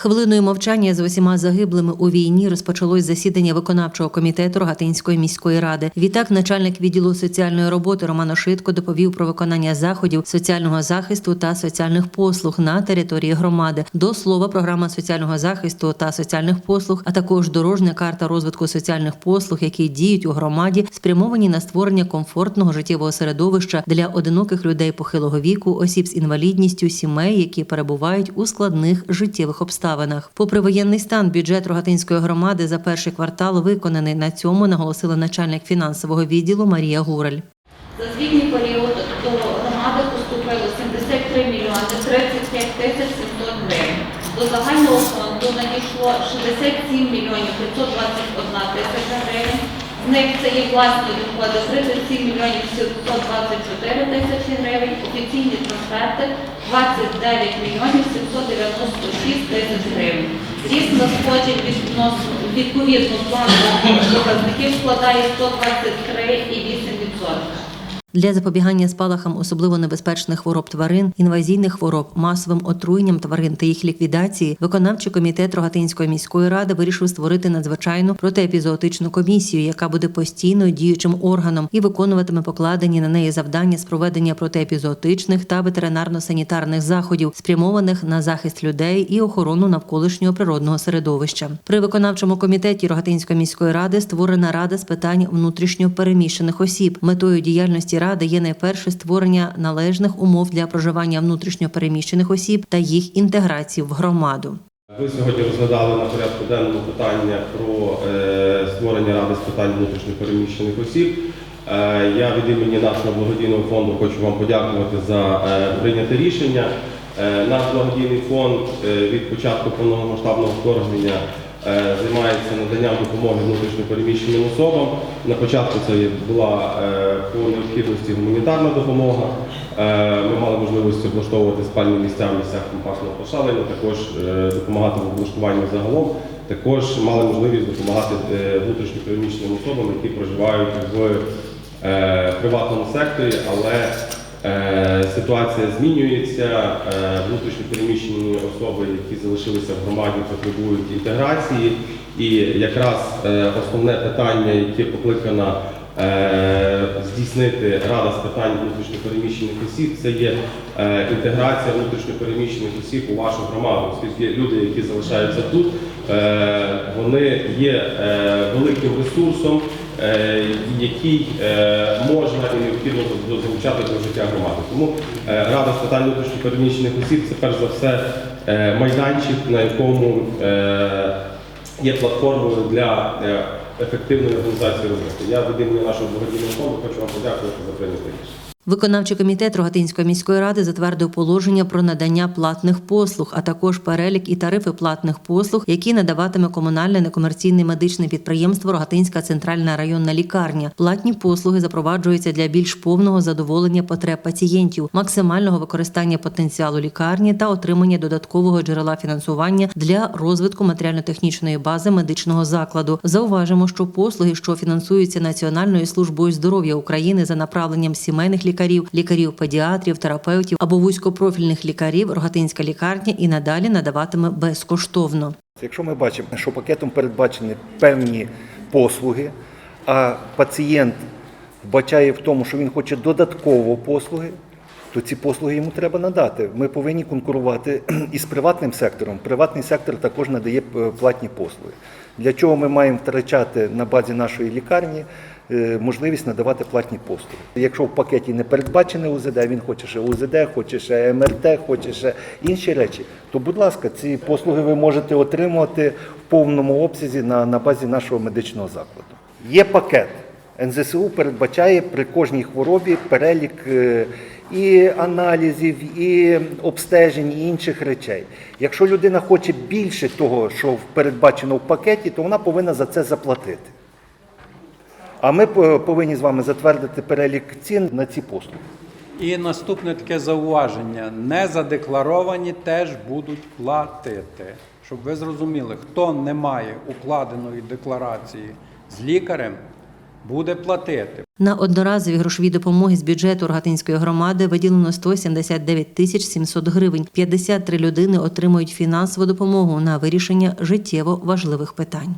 Хвилиною мовчання з усіма загиблими у війні розпочалось засідання виконавчого комітету Рогатинської міської ради. Відтак, начальник відділу соціальної роботи Роман Ошитко доповів про виконання заходів соціального захисту та соціальних послуг на території громади. До слова, програма соціального захисту та соціальних послуг, а також дорожня карта розвитку соціальних послуг, які діють у громаді, спрямовані на створення комфортного життєвого середовища для одиноких людей похилого віку, осіб з інвалідністю, сімей, які перебувають у складних життєвих обставинах. Попри воєнний стан, бюджет Рогатинської громади за перший квартал виконаний. На цьому наголосила начальник фінансового відділу Марія Гураль. За звітний період до громади поступило 73 мільйони 35 тисяч 700 гривень. До загального фонду надійшло 67 мільйонів 521 тисяча гривень. З них це є власні доходи 37 мільйонів 724 тисячі гривень, офіційні трансферти 29 мільйонів 796 тисяч гривень. Ріст надходжень відповідно плану показників складає 123,8%. Для запобігання спалахам особливо небезпечних хвороб тварин, інвазійних хвороб, масовим отруєнням тварин та їх ліквідації, виконавчий комітет Рогатинської міської ради вирішив створити надзвичайну протиепізоотичну комісію, яка буде постійно діючим органом і виконуватиме покладені на неї завдання з проведення протиепізоотичних та ветеринарно-санітарних заходів, спрямованих на захист людей і охорону навколишнього природного середовища. При виконавчому комітеті Рогатинської міської ради створена рада з питань внутрішньо переміщених осіб. Метою діяльності ради є найперше створення належних умов для проживання внутрішньо переміщених осіб та їх інтеграції в громаду. Ви сьогодні розглядали на порядку денному питання про е, створення ради з питань внутрішньопереміщених осіб. Е, я від імені нашого благодійного фонду хочу вам подякувати за е, прийняте рішення. Наш благодійний фонд від початку повномасштабного вторгнення займається наданням допомоги внутрішньопереміщеним особам. На початку це була е, по необхідності гуманітарна допомога. Е, Ми мали можливість облаштовувати спальні місця в місцях компактного пошалення, також е, допомагати в облаштуванні загалом. Також мали можливість допомагати внутрішньопереміщеним особам, які проживають в приватному секторі, але ситуація змінюється. Е, Внутрішньопереміщені особи, які залишилися в громаді, потребують інтеграції. І якраз е, основне питання, яке покликано е, здійснити Рада з питань внутрішньопереміщених осіб, це є е, інтеграція внутрішньопереміщених осіб у вашу громаду, оскільки люди, які залишаються тут, е, вони є е, великим ресурсом, е, який е, можна і необхідно залучати до життя громади. Тому е, Рада з питань внутрішньопереміщених осіб це перш за все е, майданчик, на якому е, є платформою для е, ефективної організації роботи. Я від імені нашого благодійного фонду хочу вам подякувати за прийняти рішення. Виконавчий комітет Рогатинської міської ради затвердив положення про надання платних послуг, а також перелік і тарифи платних послуг, які надаватиме комунальне некомерційне медичне підприємство Рогатинська центральна районна лікарня. Платні послуги запроваджуються для більш повного задоволення потреб пацієнтів, максимального використання потенціалу лікарні та отримання додаткового джерела фінансування для розвитку матеріально-технічної бази медичного закладу. Зауважимо, що послуги, що фінансуються Національною службою здоров'я України за направленням сімейних лікарів, лікарів, лікарів, педіатрів, терапевтів або вузькопрофільних лікарів, Рогатинська лікарня і надалі надаватиме безкоштовно. Якщо ми бачимо, що пакетом передбачені певні послуги, а пацієнт вбачає в тому, що він хоче додатково послуги, то ці послуги йому треба надати. Ми повинні конкурувати із приватним сектором. Приватний сектор також надає е, платні послуги. Для чого ми маємо втрачати на базі нашої лікарні можливість надавати платні послуги? Якщо в пакеті не передбачене УЗД, він хоче ще УЗД, хоче ще МРТ, хоче ще інші речі, то будь ласка, ці послуги ви можете отримувати в повному обсязі на, на базі нашого медичного закладу. Є пакет. НЗСУ передбачає при кожній хворобі перелік е, і аналізів, і обстежень, і інших речей. Якщо людина хоче більше того, що передбачено в пакеті, то вона повинна за це заплатити. А ми по- повинні з вами затвердити перелік цін на ці послуги. І наступне таке зауваження: незадекларовані теж будуть платити. Щоб ви зрозуміли, хто не має укладеної декларації з лікарем, буде платити. На одноразові грошові допомоги з бюджету Рогатинської громади виділено 179 тисяч 700 гривень. 53 людини отримують фінансову допомогу на вирішення життєво важливих питань.